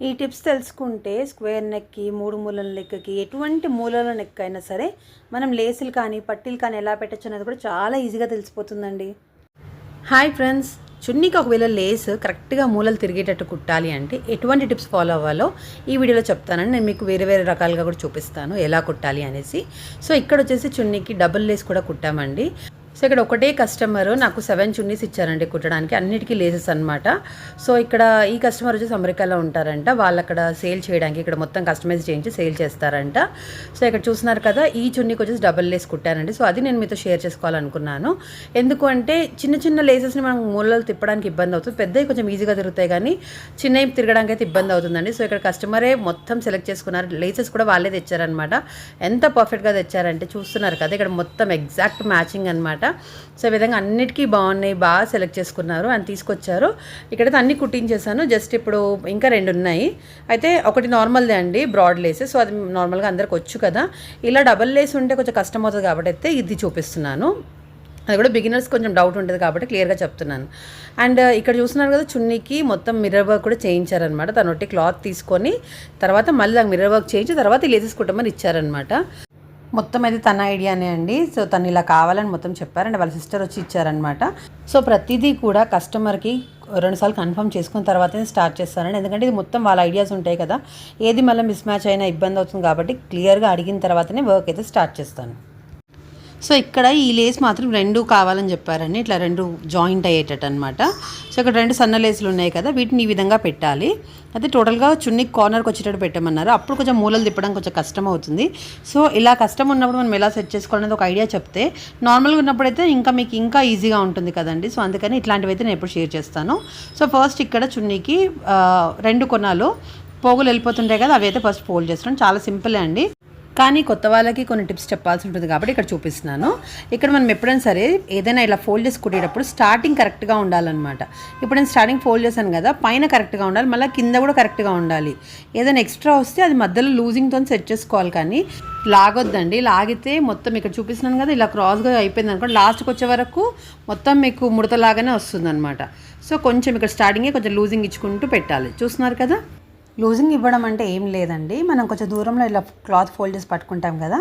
ఈ టిప్స్ తెలుసుకుంటే స్క్వేర్ నెక్కి మూడు మూలల నెక్కకి ఎటువంటి మూలల నెక్ అయినా సరే మనం లేసులు కానీ పట్టీలు కానీ ఎలా పెట్టచ్చు అనేది కూడా చాలా ఈజీగా తెలిసిపోతుందండి. Hi friends! చున్నీకి ఒకవేళ లేస్ కరెక్ట్గా మూలలు తిరిగేటట్టు కుట్టాలి అంటే ఎటువంటి టిప్స్ ఫాలో అవ్వాలో ఈ వీడియోలో చెప్తానని నేను మీకు వేరే వేరే రకాలుగా కూడా చూపిస్తాను ఎలా కుట్టాలి అనేసి. సో ఇక్కడ వచ్చేసి చున్నీకి డబుల్ లేస్ కూడా కుట్టామండి. సో ఇక్కడ ఒకటే కస్టమర్ నాకు సెవెన్ చున్నీస్ ఇచ్చారండి కుట్టడానికి. అన్నిటికీ లేసెస్ అనమాట సో ఇక్కడ ఈ కస్టమర్ వచ్చేసి అమెరికాలో ఉంటారంట. వాళ్ళు అక్కడ సేల్ చేయడానికి ఇక్కడ మొత్తం కస్టమైజ్ చేయించి సేల్ చేస్తారంట. సో ఇక్కడ చూస్తున్నారు కదా ఈ చున్నీకి వచ్చేసి డబల్ లేస్ కుట్టానండి. సో అది నేను మీతో షేర్ చేసుకోవాలనుకున్నాను. ఎందుకు అంటే చిన్న చిన్న లేసెస్ని మనం మూలలు తిప్పడానికి ఇబ్బంది అవుతుంది. పెద్దవి కొంచెం ఈజీగా తిరుగుతాయి కానీ చిన్నవి తిరగడానికి అయితే ఇబ్బంది అవుతుందండి. సో ఇక్కడ కస్టమరే మొత్తం సెలెక్ట్ చేసుకున్నారు. లేసెస్ కూడా వాళ్ళే తెచ్చారనమాట ఎంత పర్ఫెక్ట్గా తెచ్చారంటే చూస్తున్నారు కదా ఇక్కడ మొత్తం ఎగ్జాక్ట్ మ్యాచింగ్ అనమాట సో ఈ విధంగా అన్నిటికీ బాగున్నాయి బాగా సెలెక్ట్ చేసుకున్నారు అని తీసుకొచ్చారు. ఇక్కడైతే అన్ని కుట్టించేసాను జస్ట్ ఇప్పుడు ఇంకా రెండు ఉన్నాయి. అయితే ఒకటి నార్మల్దే అండి బ్రాడ్ లేస్ సో అది నార్మల్గా అందరికి వచ్చు కదా. ఇలా డబల్ లేస్ ఉంటే కొంచెం కష్టం అవుతుంది కాబట్టి అయితే ఇది చూపిస్తున్నాను. అది కూడా బిగినర్స్ కొంచెం డౌట్ ఉంటుంది కాబట్టి క్లియర్గా చెప్తున్నాను. అండ్ uh, ఇక్కడ చూస్తున్నారు కదా చున్నీకి మొత్తం మిర్రర్ వర్క్ కూడా చేయించారనమాట తను ఒకటి క్లాత్ తీసుకొని తర్వాత మళ్ళీ దానికి మిర్రర్ వర్క్ చేయించి తర్వాత ఈ లేసెస్ కుట్టమని ఇచ్చారనమాట మొత్తం అయితే తన ఐడియానే అండి. సో తను ఇలా కావాలని మొత్తం చెప్పారండి వాళ్ళ సిస్టర్ వచ్చి ఇచ్చారనమాట సో ప్రతిదీ కూడా కస్టమర్కి రెండుసార్లు కన్ఫర్మ్ చేసుకున్న తర్వాతనే స్టార్ట్ చేస్తానండి ఎందుకంటే ఇది మొత్తం వాళ్ళ ఐడియాస్ ఉంటాయి కదా. ఏది మళ్ళీ మిస్ మ్యాచ్ అయినా ఇబ్బంది అవుతుంది కాబట్టి క్లియర్గా అడిగిన తర్వాతనే వర్క్ అయితే స్టార్ట్ చేస్తాను. సో ఇక్కడ ఈ లేస్ మాత్రం రెండు కావాలని చెప్పారండి. ఇట్లా రెండు జాయింట్ అయ్యేటట్టు అనమాట సో ఇక్కడ రెండు సన్న లేసులు ఉన్నాయి కదా వీటిని ఈ విధంగా పెట్టాలి. అయితే టోటల్గా చున్నీ కార్నర్కి వచ్చేటట్టు పెట్టమన్నారు. అప్పుడు కొంచెం మూలలు తిప్పడం కొంచెం కష్టం అవుతుంది. సో ఇలా కష్టం ఉన్నప్పుడు మనం ఎలా సెట్ చేసుకోవాలనేది ఒక ఐడియా చెప్తే నార్మల్గా ఉన్నప్పుడైతే ఇంకా మీకు ఇంకా ఈజీగా ఉంటుంది కదండి. సో అందుకని ఇట్లాంటివి అయితే నేను ఎప్పుడు షేర్ చేస్తాను. సో ఫస్ట్ ఇక్కడ చున్నీకి రెండు కొనాలు పోగులు వెళ్ళిపోతుంటాయి కదా అవి అయితే ఫస్ట్ ఫోల్డ్ చేస్తున్నాను చాలా సింపులే అండి. కానీ కొత్త వాళ్ళకి కొన్ని టిప్స్ చెప్పాల్సి ఉంటుంది కాబట్టి ఇక్కడ చూపిస్తున్నాను. ఇక్కడ మనం ఎప్పుడైనా సరే ఏదైనా ఇలా ఫోల్డ్ చేసి కుట్టేటప్పుడు స్టార్టింగ్ కరెక్ట్గా ఉండాలన్నమాట. ఇప్పుడు నేను స్టార్టింగ్ ఫోల్డ్ చేశాను కదా పైన కరెక్ట్గా ఉండాలి మళ్ళీ కింద కూడా కరెక్ట్గా ఉండాలి. ఏదైనా ఎక్స్ట్రా వస్తే అది మధ్యలో లూజింగ్తో సెట్ చేసుకోవాలి కానీ లాగొద్దండి. లాగితే మొత్తం ఇక్కడ చూపిస్తున్నాను కదా ఇలా క్రాస్గా అయిపోయింది అనుకోండి లాస్ట్కి వచ్చే వరకు మొత్తం మీకు ముడతలాగానే వస్తుంది అనమాట సో కొంచెం ఇక్కడ స్టార్టింగే కొంచెం లూజింగ్ ఇచ్చుకుంటూ పెట్టాలి. చూస్తున్నారు కదా? లూజింగ్ ఇవ్వడం అంటే ఏం లేదండి. మనం కొంచెం దూరంలో ఇలా క్లాత్ ఫోల్డ్ చేసి పట్టుకుంటాం కదా.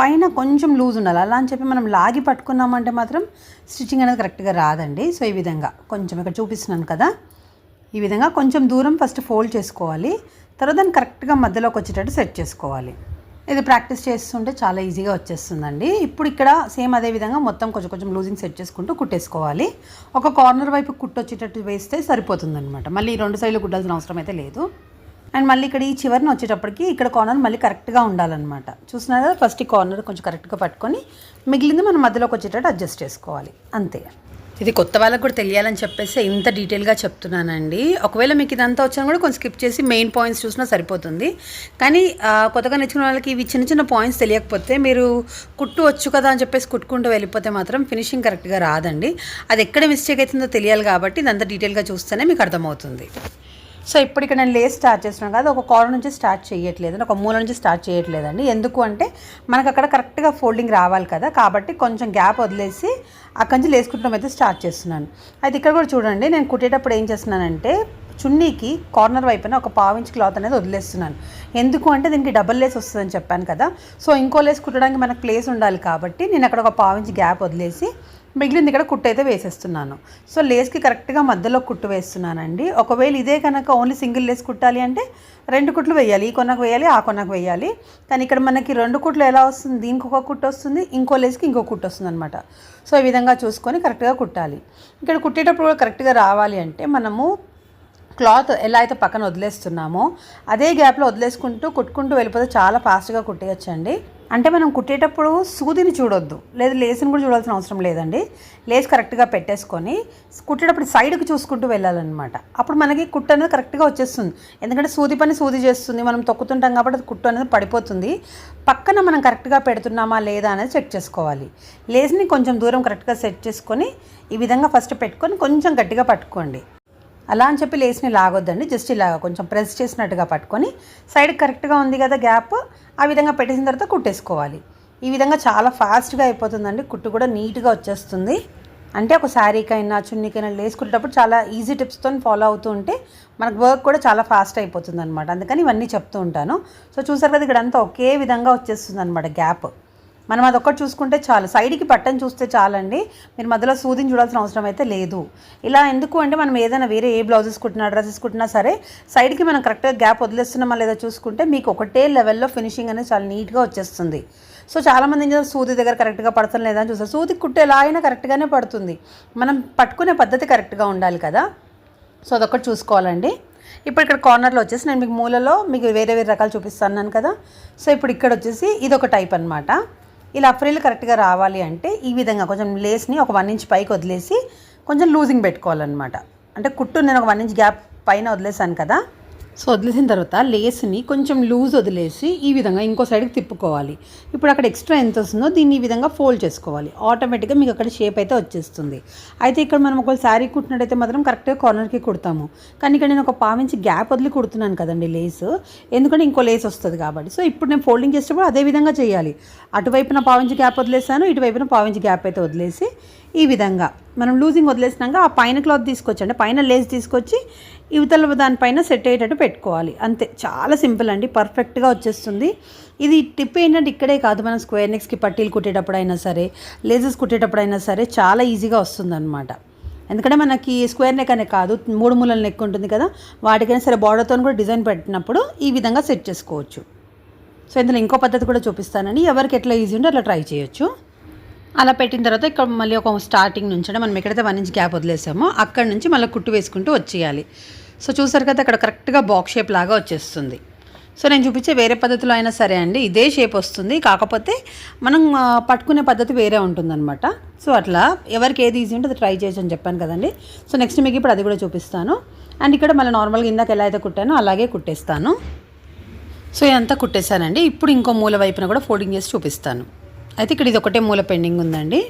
పైన కొంచెం లూజ్ ఉండాలి. అలా అని చెప్పి మనం లాగి పట్టుకున్నామంటే మాత్రం స్టిచ్చింగ్ అనేది కరెక్ట్గా రాదండి. సో ఈ విధంగా కొంచెం ఇక్కడ చూపిస్తున్నాను కదా. ఈ విధంగా కొంచెం దూరం ఫస్ట్ ఫోల్డ్ చేసుకోవాలి. తర్వాత దాన్ని కరెక్ట్గా మధ్యలోకి వచ్చేటట్టు సెట్ చేసుకోవాలి. ఇది ప్రాక్టీస్ చేస్తుంటే చాలా ఈజీగా వచ్చేస్తుందండి. ఇప్పుడు ఇక్కడ సేమ్ అదే విధంగా మొత్తం కొంచెం కొంచెం లూజింగ్ సెట్ చేసుకుంటూ కుట్టేసుకోవాలి. ఒక కార్నర్ వైపు కుట్టొచ్చేటట్టు వేస్తే సరిపోతుందన్నమాట. మళ్ళీ ఈ రెండు సైడ్లు కుట్టాల్సిన అవసరం అయితే లేదు. అండ్ మళ్ళీ ఇక్కడ ఈ చివరిని వచ్చేటప్పటికి ఇక్కడ కార్నర్ మళ్ళీ కరెక్ట్గా ఉండాలన్నమాట. చూసినారా కదా ఫస్ట్ ఈ కార్నర్ కొంచెం కరెక్ట్గా పట్టుకొని మిగిలింది మనం మధ్యలోకి వచ్చేటట్టు అడ్జస్ట్ చేసుకోవాలి. అంతే. ఇది కొత్త వాళ్ళకు కూడా తెలియాలని చెప్పేసి ఇంత డీటెయిల్గా చెప్తున్నానండి. ఒకవేళ మీకు ఇదంతా వచ్చినా కూడా కొంచెం స్కిప్ చేసి మెయిన్ పాయింట్స్ చూసినా సరిపోతుంది. కానీ కొత్తగా నేర్చుకున్న వాళ్ళకి ఇవి చిన్న చిన్న పాయింట్స్ తెలియకపోతే మీరు కుట్టు వచ్చు కదా అని చెప్పేసి కుట్టుకుంటూ వెళ్ళిపోతే మాత్రం ఫినిషింగ్ కరెక్ట్గా రాదండి. అది ఎక్కడ మిస్టేక్ అవుతుందో తెలియాలి కాబట్టి ఇదంతా డీటెయిల్గా చూస్తేనే మీకు అర్థమవుతుంది. సో ఇప్పుడు ఇక్కడ నేను లేస్ స్టార్ట్ చేస్తున్నాను కదా ఒక కార్నర్ నుంచి స్టార్ట్ చేయట్లేదు ఒక మూల నుంచి స్టార్ట్ చేయట్లేదండి. ఎందుకు అంటే మనకు అక్కడ కరెక్ట్గా ఫోల్డింగ్ రావాలి కదా కాబట్టి కొంచెం గ్యాప్ వదిలేసి అక్కడి నుంచి లేసుకుంటాం అయితే స్టార్ట్ చేస్తున్నాను. అయితే ఇక్కడ కూడా చూడండి నేను కుట్టేటప్పుడు ఏం చేస్తున్నానంటే చున్నీకి కార్నర్ వైపున ఒక పావించి క్లాత్ అనేది వదిలేస్తున్నాను. ఎందుకు అంటే దీనికి డబల్ లేస్ వస్తుందని చెప్పాను కదా. సో ఇంకో లేస్ కుట్టడానికి మనకు ప్లేస్ ఉండాలి కాబట్టి నేను అక్కడ ఒక పావించి గ్యాప్ వదిలేసి మిగిలింది ఇక్కడ కుట్టు అయితే వేసేస్తున్నాను. సో లేస్కి కరెక్ట్గా మధ్యలో కుట్టు వేస్తున్నానండి. ఒకవేళ ఇదే కనుక ఓన్లీ సింగిల్ లేస్ కుట్టాలి అంటే రెండు కుట్లు వేయాలి. ఈ కొనకు వేయాలి ఆ కొనకు వేయాలి. కానీ ఇక్కడ మనకి రెండు కుట్లు ఎలా వస్తుంది? దీనికి ఒక కుట్టు వస్తుంది ఇంకో లేస్కి ఇంకో కుట్టు వస్తుంది అనమాట సో ఈ విధంగా చూసుకొని కరెక్ట్గా కుట్టాలి. ఇక్కడ కుట్టేటప్పుడు కూడా కరెక్ట్గా రావాలి అంటే మనము క్లాత్ ఎలా అయితే పక్కన వదిలేస్తున్నామో అదే గ్యాప్లో వదిలేసుకుంటూ కుట్టుకుంటూ వెళ్ళిపోతే చాలా ఫాస్ట్గా కుట్టేయచ్చండి. అంటే మనం కుట్టేటప్పుడు సూదిని చూడొద్దు. లేదు లేస్ని కూడా చూడాల్సిన అవసరం లేదండి. లేస్ కరెక్ట్గా పెట్టేసుకొని కుట్టేటప్పుడు సైడ్కి చూసుకుంటూ వెళ్ళాలన్నమాట. అప్పుడు మనకి కుట్టు అనేది కరెక్ట్గా వచ్చేస్తుంది. ఎందుకంటే సూది పని సూది చేస్తుంది. మనం తొక్కుతుంటాం కాబట్టి కుట్టు అనేది పడిపోతుంది. పక్కన మనం కరెక్ట్గా పెడుతున్నామా లేదా అనేది చెక్ చేసుకోవాలి. లేస్ని కొంచెం దూరం కరెక్ట్గా సెట్ చేసుకొని ఈ విధంగా ఫస్ట్ పెట్టుకొని కొంచెం గట్టిగా పట్టుకోండి. అలా అని చెప్పి లేస్ని లాగొద్దండి. జస్ట్ ఇలాగ కొంచెం ప్రెస్ చేసినట్టుగా పట్టుకొని సైడ్ కరెక్ట్గా ఉంది కదా గ్యాప్ ఆ విధంగా పెట్టేసిన తర్వాత కుట్టేసుకోవాలి. ఈ విధంగా చాలా ఫాస్ట్గా అయిపోతుందండి. కుట్టు కూడా నీట్గా వచ్చేస్తుంది. అంటే ఒక శారీకైనా చున్నీకైనా లేసుకునేటప్పుడు చాలా ఈజీ టిప్స్తో ఫాలో అవుతూ ఉంటే మనకు వర్క్ కూడా చాలా ఫాస్ట్ అయిపోతుంది అనమాట అందుకని ఇవన్నీ చెప్తూ ఉంటాను. సో చూసారు కదా ఇక్కడ అంతా ఒకే విధంగా వచ్చేస్తుంది అనమాట గ్యాప్. మనం అదొక్కటి చూసుకుంటే చాలు. సైడ్కి పట్టని చూస్తే చాలండి. మీరు మధ్యలో సూదిని చూడాల్సిన అవసరం అయితే లేదు. ఇలా ఎందుకు అంటే మనం ఏదైనా వేరే ఏ బ్లౌజెస్ కుట్టినా డ్రెస్సెస్ కుట్టినా సరే సైడ్కి మనం కరెక్ట్గా గ్యాప్ వదిలేస్తున్నామా లేదా చూసుకుంటే మీకు ఒకటే లెవెల్లో ఫినిషింగ్ అనేది చాలా నీట్గా వచ్చేస్తుంది. సో చాలామంది ఏం చేస్తారు? సూది దగ్గర కరెక్ట్గా పడుతుంది లేదా అని చూస్తారు. సూది కుట్టే ఎలా అయినా కరెక్ట్గానే పడుతుంది. మనం పట్టుకునే పద్ధతి కరెక్ట్గా ఉండాలి కదా. సో అదొకటి చూసుకోవాలండి. ఇప్పుడు ఇక్కడ కార్నర్లో వచ్చేసి నేను మీకు మూలలో మీకు వేరే వేరే రకాలు చూపిస్తున్నాను కదా. సో ఇప్పుడు ఇక్కడ వచ్చేసి ఇది ఒక టైప్ అనమాట ఇలా ఫ్రిల్ కరెక్ట్గా రావాలి అంటే ఈ విధంగా కొంచెం లేస్ని ఒక వన్ ఇంచ్ పైకి వదిలేసి కొంచెం లూజింగ్ పెట్టుకోవాలన్నమాట. అంటే కుట్టు నేను ఒక వన్ ఇంచ్ గ్యాప్ పైన వదిలేసాను కదా సో వదిలేసిన తర్వాత లేస్ని కొంచెం లూజ్ వదిలేసి ఈ విధంగా ఇంకో సైడ్కి తిప్పుకోవాలి. ఇప్పుడు అక్కడ ఎక్స్ట్రా ఎంత వస్తుందో దీన్ని ఈ విధంగా ఫోల్డ్ చేసుకోవాలి. ఆటోమేటిక్గా మీకు అక్కడ షేప్ అయితే వచ్చేస్తుంది. అయితే ఇక్కడ మనం ఒకవేళ శారీ కుట్టినట్టయితే మాత్రం కరెక్ట్గా కార్నర్కి కుడతాము. కానీ ఇక్కడ నేను ఒక పావించి గ్యాప్ వదిలి కుడుతున్నాను కదండి లేస్. ఎందుకంటే ఇంకో లేస్ వస్తుంది కాబట్టి. సో ఇప్పుడు నేను ఫోల్డింగ్ చేసేటప్పుడు అదే విధంగా చేయాలి. అటువైపున పావించి గ్యాప్ వదిలేసాను ఇటువైపున పావించి గ్యాప్ అయితే వదిలేసి ఈ విధంగా. మనం లూజింగ్ వదిలేసినాక ఆ పైన క్లాత్ తీసుకొచ్చండి. పైన లేస్ తీసుకొచ్చి ఇవతల దానిపైన సెట్ అయ్యేటట్టు పెట్టుకోవాలి. అంతే. చాలా సింపుల్ అండి. పర్ఫెక్ట్గా వచ్చేస్తుంది. ఇది టిప్ ఏంటంటే ఇక్కడే కాదు. మనం స్క్వేర్ నెక్స్కి పట్టీలు కుట్టేటప్పుడు అయినా సరే లేజెస్ కుట్టేటప్పుడు అయినా సరే చాలా ఈజీగా వస్తుంది అనమాట ఎందుకంటే మనకి స్క్వేర్ నెక్ అనే కాదు. మూడు మూలల నెక్ ఉంటుంది కదా. వాటికైనా సరే బార్డర్తో కూడా డిజైన్ పెట్టినప్పుడు ఈ విధంగా సెట్ చేసుకోవచ్చు. సో ఇందులో ఇంకో పద్ధతి కూడా చూపిస్తానండి. ఎవరికి ఎట్లా ఈజీ ఉంటే అట్లా ట్రై చేయొచ్చు. అలా పెట్టిన తర్వాత ఇక్కడ మళ్ళీ ఒక స్టార్టింగ్ నుంచి అంటే మనం ఎక్కడైతే వన్ ఇంచ్ గ్యాప్ వదిలేసామో అక్కడ నుంచి మళ్ళీ కుట్టు వేసుకుంటూ వచ్చేయాలి. సో చూసారు కదా అక్కడ కరెక్ట్గా బాక్స్ షేప్ లాగా వచ్చేస్తుంది. సో నేను చూపించే వేరే పద్ధతిలో అయినా సరే అండి ఇదే షేప్ వస్తుంది. కాకపోతే మనం పట్టుకునే పద్ధతి వేరే ఉంటుందన్నమాట. సో అట్లా ఎవరికి ఏది ఈజీ ఉంటే అది ట్రై చేయొచ్చు అని చెప్పాను కదండి. సో నెక్స్ట్ మీకు ఇప్పుడు అది కూడా చూపిస్తాను. అండ్ ఇక్కడ మళ్ళీ నార్మల్గా ఇందాక ఎలా అయితే కుట్టానో అలాగే కుట్టేస్తాను. సో ఇదంతా కుట్టేశానండి. ఇప్పుడు ఇంకో మూల వైపున కూడా ఫోల్డింగ్ చేసి చూపిస్తాను. అయితే ఇక్కడ ఇది ఒకటే మూల పెండింగ్ ఉందండి.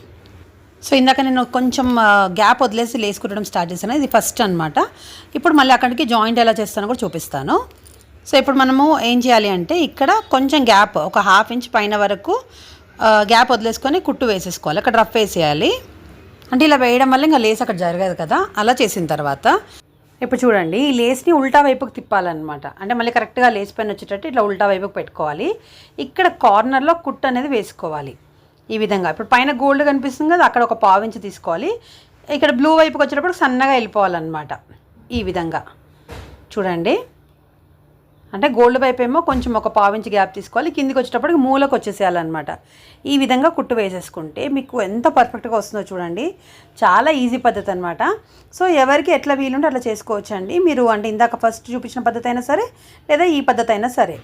సో ఇందాక నేను కొంచెం గ్యాప్ వదిలేసి లేసుకుంటడం స్టార్ట్ చేశాను. ఇది ఫస్ట్ అనమాట ఇప్పుడు మళ్ళీ అక్కడికి జాయింట్ ఎలా చేస్తానో కూడా చూపిస్తాను. సో ఇప్పుడు మనము ఏం చేయాలి అంటే ఇక్కడ కొంచెం గ్యాప్ ఒక హాఫ్ ఇంచ్ పైన వరకు గ్యాప్ వదిలేసుకొని కుట్టు వేసేసుకోవాలి. అక్కడ రఫ్ వేసేయాలి. అంటే ఇలా వేయడం వల్ల ఇంకా లేస్ అక్కడ జరగదు కదా. అలా చేసిన తర్వాత ఇప్పుడు చూడండి ఈ లేస్ని ఉల్టా వైపుకి తిప్పాలన్నమాట. అంటే మళ్ళీ కరెక్ట్గా లేస్ పైన వచ్చేటట్టు ఇట్లా ఉల్టా వైపుకి పెట్టుకోవాలి. ఇక్కడ కార్నర్లో కుట్ అనేది వేసుకోవాలి. ఈ విధంగా. ఇప్పుడు పైన గోల్డ్ కనిపిస్తుంది కదా అక్కడ ఒక పావించి తీసుకోవాలి. ఇక్కడ బ్లూ వైపుకి వచ్చేటప్పుడు సన్నగా వెళ్ళిపోవాలన్నమాట. ఈ విధంగా. చూడండి. అంటే గోల్డ్ వైపు ఏమో కొంచెం ఒక పావించి గ్యాప్ తీసుకోవాలి. కిందికి వచ్చేటప్పటికి మూలకు వచ్చేసేయాలన్నమాట. ఈ విధంగా కుట్టు వేసేసుకుంటే మీకు ఎంత పర్ఫెక్ట్గా వస్తుందో చూడండి. చాలా ఈజీ పద్ధతి అనమాట సో ఎవరికి ఎట్లా వీలుంటే అట్లా చేసుకోవచ్చు అండి మీరు అంటే ఇందాక ఫస్ట్ చూపించిన పద్ధతి అయినా సరే లేదా ఈ పద్ధతి అయినా సరే.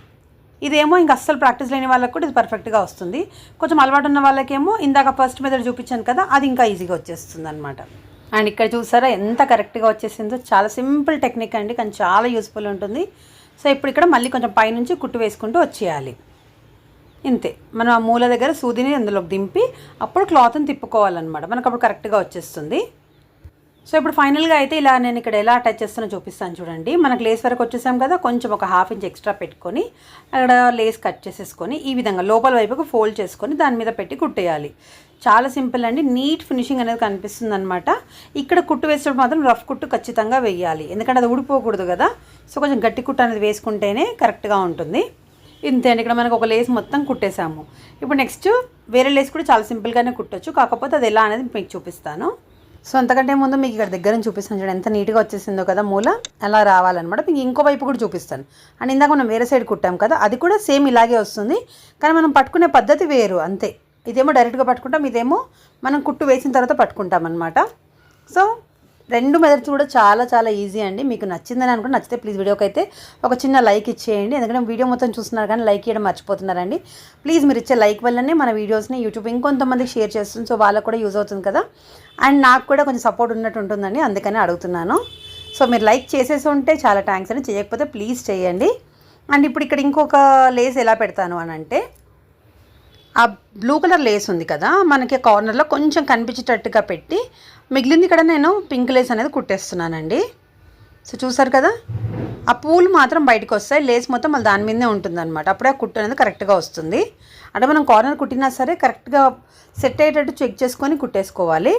ఇదేమో ఇంక అస్సలు ప్రాక్టీస్ లేని వాళ్ళకి కూడా ఇది పర్ఫెక్ట్గా వస్తుంది. కొంచెం అలవాటు ఉన్న వాళ్ళకేమో ఇందాక ఫస్ట్ మెథడ్ చూపించాను కదా అది ఇంకా ఈజీగా వచ్చేస్తుంది అనమాట అండ్ ఇక్కడ చూసారా ఎంత కరెక్ట్గా వచ్చేసిందో. చాలా సింపుల్ టెక్నిక్ అండి కానీ చాలా యూస్ఫుల్ ఉంటుంది. సో ఇప్పుడు ఇక్కడ మళ్ళీ కొంచెం పైనుంచి కుట్టు వేసుకుంటూ వచ్చేయాలి. ఇంతే. మనం ఆ మూల దగ్గర సూదిని అందులోకి దింపి అప్పుడు క్లాత్ని తిప్పుకోవాలన్నమాట. మనకు అప్పుడు కరెక్ట్గా వచ్చేస్తుంది. సో ఇప్పుడు ఫైనల్గా అయితే ఇలా నేను ఇక్కడ ఎలా అటాచ్ చేస్తానో చూపిస్తాను చూడండి. మనకు లేస్ వరకు వచ్చేసాం కదా కొంచెం ఒక హాఫ్ ఇంచ్ ఎక్స్ట్రా పెట్టుకొని అక్కడ లేస్ కట్ చేసేసుకొని ఈ విధంగా లోపల వైపుకు ఫోల్డ్ చేసుకొని దాని మీద పెట్టి కుట్టేయాలి. చాలా సింపుల్ అండి నీట్ ఫినిషింగ్ అనేది కనిపిస్తుంది అనమాట ఇక్కడ కుట్టు వేసేటప్పుడు మాత్రం రఫ్ కుట్టు ఖచ్చితంగా వేయాలి. ఎందుకంటే అది ఊడిపోకూడదు కదా. సో కొంచెం గట్టి కుట్టు అనేది వేసుకుంటేనే కరెక్ట్గా ఉంటుంది. ఇంతే అండి ఇక్కడ మనకు ఒక లేస్ మొత్తం కుట్టేసాము ఇప్పుడు నెక్స్ట్ వేరే లేస్ కూడా చాలా సింపుల్గానే కుట్టచ్చు. కాకపోతే అది ఎలా అనేది మీకు చూపిస్తాను. సో అంతకంటే ముందు మీకు ఇక్కడ దగ్గర నుంచి చూపిస్తాను చూడండి. ఎంత నీట్గా వచ్చేసిందో కదా మూల. అలా రావాలన్నమాట. మీకు ఇంకో వైపు కూడా చూపిస్తాను. అండ్ ఇందాక మనం వేరే సైడ్ కుట్టాం కదా అది కూడా సేమ్ ఇలాగే వస్తుంది. కానీ మనం పట్టుకునే పద్ధతి వేరు అంతే. ఇదేమో డైరెక్ట్గా పట్టుకుంటాం ఇదేమో మనం కుట్టు వేసిన తర్వాత పట్టుకుంటాం అనమాట సో రెండు మెథడ్స్ కూడా చాలా చాలా ఈజీ అండి. మీకు నచ్చిందని అనుకుంటే నచ్చితే ప్లీజ్ వీడియోకి అయితే ఒక చిన్న లైక్ ఇచ్చేయండి. ఎందుకంటే వీడియో మొత్తం చూస్తున్నారు కానీ లైక్ చేయడం మర్చిపోతున్నారండి. ప్లీజ్ మీరు ఇచ్చే లైక్ వల్లనే మన వీడియోస్ని యూట్యూబ్ ఇంకొంతమందికి షేర్ చేస్తుంది. సో వాళ్ళకు కూడా యూజ్ అవుతుంది కదా. అండ్ నాకు కూడా కొంచెం సపోర్ట్ ఉన్నట్టు ఉంటుందండి. అందుకని అడుగుతున్నాను. సో మీరు లైక్ చేసేసి ఉంటే చాలా థ్యాంక్స్ అండి. చేయకపోతే ప్లీజ్ చేయండి. అండ్ ఇప్పుడు ఇక్కడ ఇంకొక లేస్ ఎలా పెడతాను అని అంటే ఆ బ్లూ కలర్ లేస్ ఉంది కదా. మనకి కార్నర్లో కొంచెం కనిపించేటట్టుగా పెట్టి మిగిలింది ఇక్కడ నేను పింక్ లేస్ అనేది కుట్టేస్తున్నానండి. సో చూసారు కదా? ఆ పూలు మాత్రం బయటకు వస్తాయి. లేస్ మొత్తం మళ్ళీ దాని మీదనే ఉంటుందన్నమాట. అప్పుడే ఆ కుట్టు అనేది కరెక్ట్గా వస్తుంది. అంటే మనం కార్నర్ కుట్టినా సరే కరెక్ట్గా సెట్ అయ్యేటట్టు చెక్ చేసుకొని కుట్టేసుకోవాలి.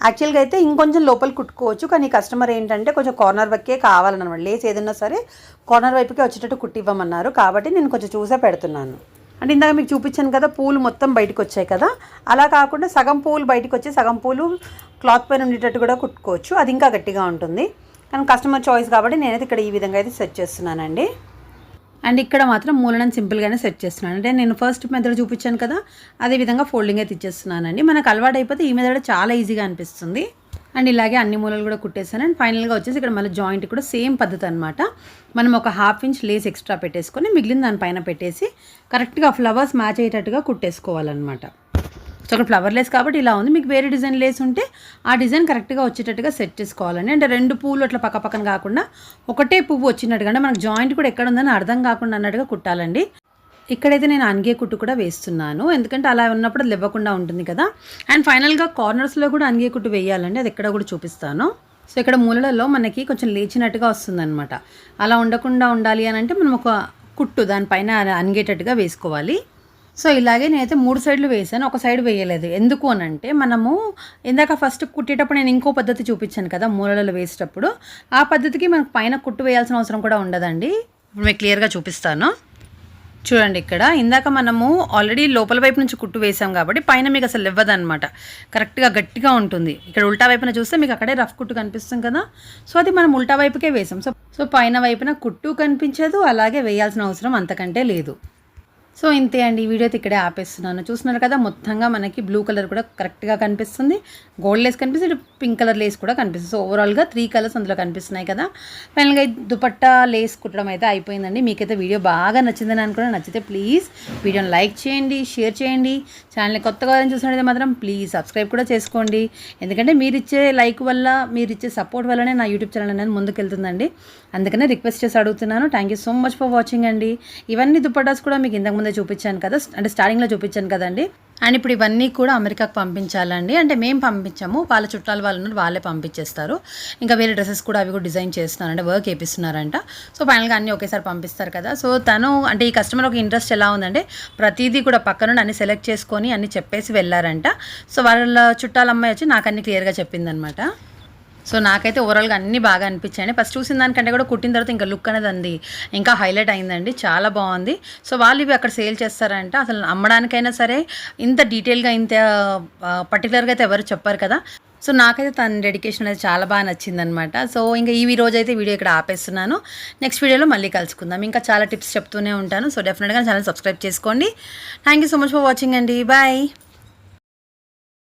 యాక్చువల్గా అయితే ఇంకొంచెం లోపల కుట్టుకోవచ్చు. కానీ కస్టమర్ ఏంటంటే కొంచెం కార్నర్ వైపుకే కావాలన్నమాట. లేస్ ఏదన్నా సరే కార్నర్ వైపుకే వచ్చేటట్టు కుట్టివ్వమన్నారు. కాబట్టి నేను కొంచెం చూసే పెడుతున్నాను. అంటే ఇందాక మీకు చూపించాను కదా పూలు మొత్తం బయటకు వచ్చాయి కదా. అలా కాకుండా సగం పూలు బయటకు వచ్చి సగం పూలు క్లాత్ పైన ఉండేటట్టు కూడా కుట్టుకోవచ్చు. అది ఇంకా గట్టిగా ఉంటుంది. కానీ కస్టమర్ చాయిస్ కాబట్టి నేనైతే ఇక్కడ ఈ విధంగా అయితే సెట్ చేస్తున్నానండి. అండ్ ఇక్కడ మాత్రం మూలనం సింపుల్గానే సెట్ చేస్తున్నాను. అంటే నేను ఫస్ట్ మెథడ్ చూపించాను కదా అదే విధంగా ఫోల్డింగ్ అయితే ఇచ్చేస్తున్నానండి. మనకు అలవాటు అయిపోతే ఈ మెథడ్ చాలా ఈజీగా అనిపిస్తుంది. అండ్ ఇలాగే అన్ని మూలలు కూడా కుట్టేసాను అండ్ ఫైనల్గా వచ్చేసి ఇక్కడ మళ్ళీ జాయింట్ కూడా సేమ్ పద్ధతి అనమాట మనం ఒక హాఫ్ ఇంచ్ లేస్ ఎక్స్ట్రా పెట్టేసుకొని మిగిలిన దానిపైన పెట్టేసి కరెక్ట్గా ఫ్లవర్స్ మ్యాచ్ అయ్యేటట్టుగా కుట్టేసుకోవాలన్నమాట. సో ఇక్కడ ఫ్లవర్ లేస్ కాబట్టి ఇలా ఉంది. మీకు వేరే డిజైన్ లేస్ ఉంటే ఆ డిజైన్ కరెక్ట్గా వచ్చేటట్టుగా సెట్ చేసుకోవాలండి. అంటే రెండు పువ్వులు అట్లా పక్క పక్కన కాకుండా ఒకటే పువ్వు వచ్చినట్టుగా అంటే మనకు జాయింట్ కూడా ఎక్కడ ఉందని అర్థం కాకుండా అన్నట్టుగా కుట్టాలండి. ఇక్కడైతే నేను అంగే కుట్టు కూడా వేస్తున్నాను. ఎందుకంటే అలా ఉన్నప్పుడు అది ఇవ్వకుండా ఉంటుంది కదా. అండ్ ఫైనల్గా కార్నర్స్లో కూడా అంగే కుట్టు వేయాలండి. అది ఎక్కడ కూడా చూపిస్తాను. సో ఇక్కడ మూలలలో మనకి కొంచెం లేచినట్టుగా వస్తుందన్నమాట. అలా ఉండకుండా ఉండాలి అని అంటే మనం ఒక కుట్టు దానిపైన అనిగేటట్టుగా వేసుకోవాలి. సో ఇలాగే నేనైతే మూడు సైడ్లు వేసాను. ఒక సైడ్ వేయలేదు. ఎందుకు అని అంటే మనము ఇందాక ఫస్ట్ కుట్టేటప్పుడు నేను ఇంకో పద్ధతి చూపించాను కదా మూలలలో వేసేటప్పుడు. ఆ పద్ధతికి మనకు పైన కుట్టు వేయాల్సిన అవసరం కూడా ఉండదండి. ఇప్పుడు మీకు క్లియర్గా చూపిస్తాను. చూడండి ఇక్కడ. ఇందాక మనము ఆల్రెడీ లోపల వైపు నుంచి కుట్టు వేసాం కాబట్టి పైన మీకు అసలు ఇవ్వదనమాట కరెక్ట్గా గట్టిగా ఉంటుంది. ఇక్కడ ఉల్టా వైపున చూస్తే మీకు అక్కడే రఫ్ కుట్టు కనిపిస్తుంది కదా. సో అది మనం ఉల్టా వైపుకే వేసాం సో సో పైన వైపున కుట్టు కనిపించదు అలాగే వేయాల్సిన అవసరం అంతకంటే లేదు. సో ఇంతే అండి ఈ వీడియో అయితే ఇక్కడే ఆపేస్తున్నాను. చూస్తున్నారు కదా మొత్తంగా మనకి బ్లూ కలర్ కూడా కరెక్ట్గా కనిపిస్తుంది. గోల్డ్ లేస్ కనిపిస్తుంది పింక్ కలర్ లేస్ కూడా కనిపిస్తుంది. సో ఓవరాల్గా త్రీ కలర్స్ అందులో కనిపిస్తున్నాయి కదా. ఫైనల్గా దుపట్టా లేస్ కుట్టడం అయితే అయిపోయిందండి. మీకైతే వీడియో బాగా నచ్చిందని అనుకున్నా నచ్చితే ప్లీజ్ వీడియోని లైక్ చేయండి షేర్ చేయండి. ఛానల్ని కొత్తగా చూసినట్లయితే మాత్రం ప్లీజ్ సబ్స్క్రైబ్ కూడా చేసుకోండి. ఎందుకంటే మీరు ఇచ్చే లైక్ వల్ల మీరు ఇచ్చే సపోర్ట్ వల్లనే నా యూట్యూబ్ ఛానల్ అనేది ముందుకెళ్తుందండి. అందుకనే రిక్వెస్ట్ చేసి అడుగుతున్నాను. Thank you so much for watching అండి. ఇవన్నీ దుపట్టాస్ కూడా మీకు ఇంతకు ముందే చూపించాను కదా అంటే స్టార్టింగ్లో చూపించాను కదండి. అండ్ ఇప్పుడు ఇవన్నీ కూడా అమెరికాకు పంపించాలండి. అంటే మేము పంపించాము వాళ్ళ చుట్టాలు వాళ్ళు ఉన్నారు వాళ్ళే పంపించేస్తారు. ఇంకా వేరే డ్రెస్సెస్ కూడా అవి కూడా డిజైన్ చేస్తున్నారు అంటే వర్క్ వేపిస్తున్నారంట సో ఫైనల్గా అన్నీ ఒకేసారి పంపిస్తారు కదా. సో తను అంటే ఈ కస్టమర్ ఒక ఇంట్రెస్ట్ ఎలా ఉందంటే ప్రతిదీ కూడా పక్క నుండి అన్ని సెలెక్ట్ చేసుకొని అన్ని చెప్పేసి వెళ్ళారంట. సో వాళ్ళ చుట్టాల అమ్మాయి వచ్చి నాకు అన్ని క్లియర్గా చెప్పిందనమాట సో నాకైతే ఓవరాల్గా అన్నీ బాగా అనిపించాయండి. ఫస్ట్ చూసిన దానికంటే కూడా కుట్టిన తర్వాత ఇంకా లుక్ అనేది అంది. ఇంకా హైలైట్ అయిందండి. చాలా బాగుంది. సో వాళ్ళు ఇవి అక్కడ సేల్ చేస్తారంట. అసలు అమ్మడానికైనా సరే ఇంత డీటెయిల్గా ఇంత పర్టికులర్గా అయితే ఎవరు చెప్పారు కదా. సో నాకైతే తన డెడికేషన్ అనేది చాలా బాగా నచ్చిందనమాట సో ఇంకా ఈ రోజు అయితే వీడియో ఇక్కడ ఆపేస్తున్నాను. నెక్స్ట్ వీడియోలో మళ్ళీ కలుసుకుందాం. ఇంకా చాలా టిప్స్ చెప్తూనే ఉంటాను. సో డెఫినెట్గా ఛానల్ సబ్స్క్రైబ్ చేసుకోండి. Thank you so much for watching అండి. బాయ్